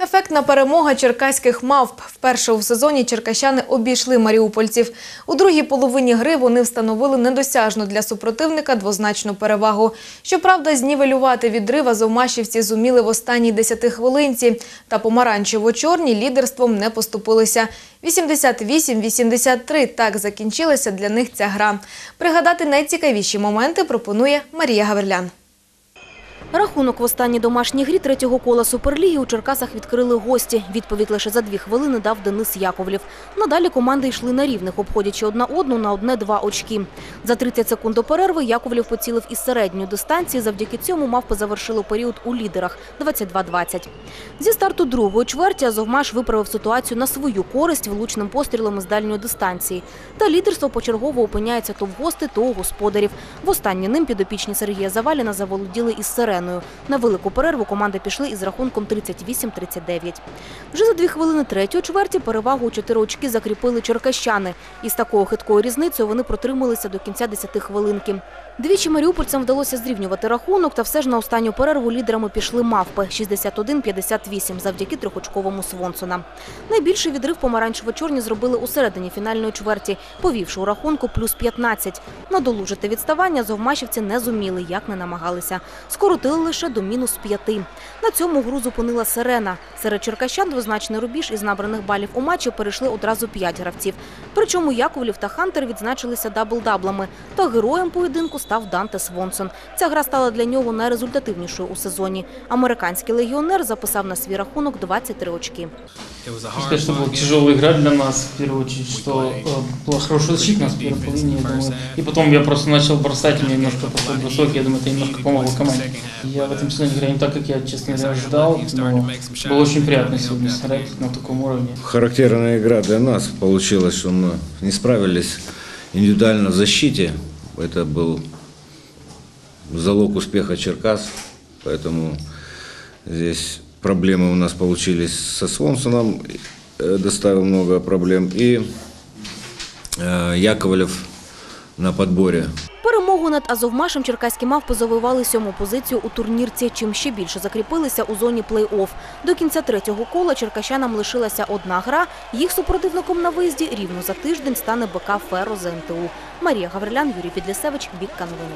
Ефектна перемога черкаських мавп. Вперше у сезоні черкащани обійшли маріупольців. У другій половині гри вони встановили недосяжну для супротивника двозначну перевагу. Щоправда, знівелювати відрив азовмашівці зуміли в останній десятихвилинці. Та помаранчево-чорні лідерством не поступилися. 88-83 – так закінчилася для них ця гра. Пригадати найцікавіші моменти пропонує Марія Гаверлян. Рахунок в останній домашній грі третього кола Суперліги у Черкасах відкрили гості. Відповідь лише за дві хвилини дав Денис Яковлів. Надалі команди йшли на рівних, обходячи одна одну на одне-два очки. За 30 секунд до перерви Яковлів поцілив із середньої дистанції. Завдяки цьому мавпи завершили період у лідерах – 22-20. Зі старту другої чверті Азовмаш виправив ситуацію на свою користь влучним пострілом із дальньої дистанції. Та лідерство почергово опиняється то в гости, то у господарів. Востаннє ним підопічні Сергія Заваліна заволоділи із сиреною. На велику перерву команди пішли із рахунком 38-39. Вже за дві хвилини третьої чверті перевагу у чотири очки закріпили черкащани. Із такою хиткою різницею вони протрималися до кінця 10 хвилинки. Двічі маріупольцям вдалося зрівнювати рахунок, та все ж на останню перерву лідерами пішли мавпи 61-58 завдяки трьохочковому Свонсона. Найбільший відрив помаранчево-чорні зробили у середині фінальної чверті, повівши у рахунку плюс 15. Надолужити відставання зовмашівці не зуміли, як не намагалися. Скоротили лише до мінус 5. На цьому гру зупинила сирена. Серед черкащан двозначний рубіж із набраних балів у матчі перейшли одразу 5 гравців. Причому Яковлів та Хантер відзначилися дабл-даблами. Та героєм поєдинку став Данте Свонсон. Ця гра стала для нього найрезультативнішою у сезоні. Американський легіонер записав на свій рахунок 23 очки. Сказать, что была тяжелая игра для нас, в первую очередь, что э, была хорошая защита у нас в первой половине, я думаю. И потом я просто начал бросать, у меня немножко пошел бросок, я думаю, это немножко помогло команде. Я в этом сезоне играю не так, как я, честно говоря, ожидал, но было очень приятно сегодня сыграть на таком уровне. Характерная игра для нас получилась, что мы не справились индивидуально в защите. Это был залог успеха Черкас, поэтому здесь проблемы у нас получились со Свонсоном, э, доставил много проблем, и э, Яковлев на подборе. Над Азовмашем черкаські мавпи завоювали сьому позицію у турнірці, чим ще більше закріпилися у зоні плей-офф. До кінця третього кола черкащанам лишилася одна гра. Їх супротивником на виїзді рівно за тиждень стане БК «Феро» ЗНТУ. Марія Гаврилян, Юрій Підлісевич, Вікка Новини.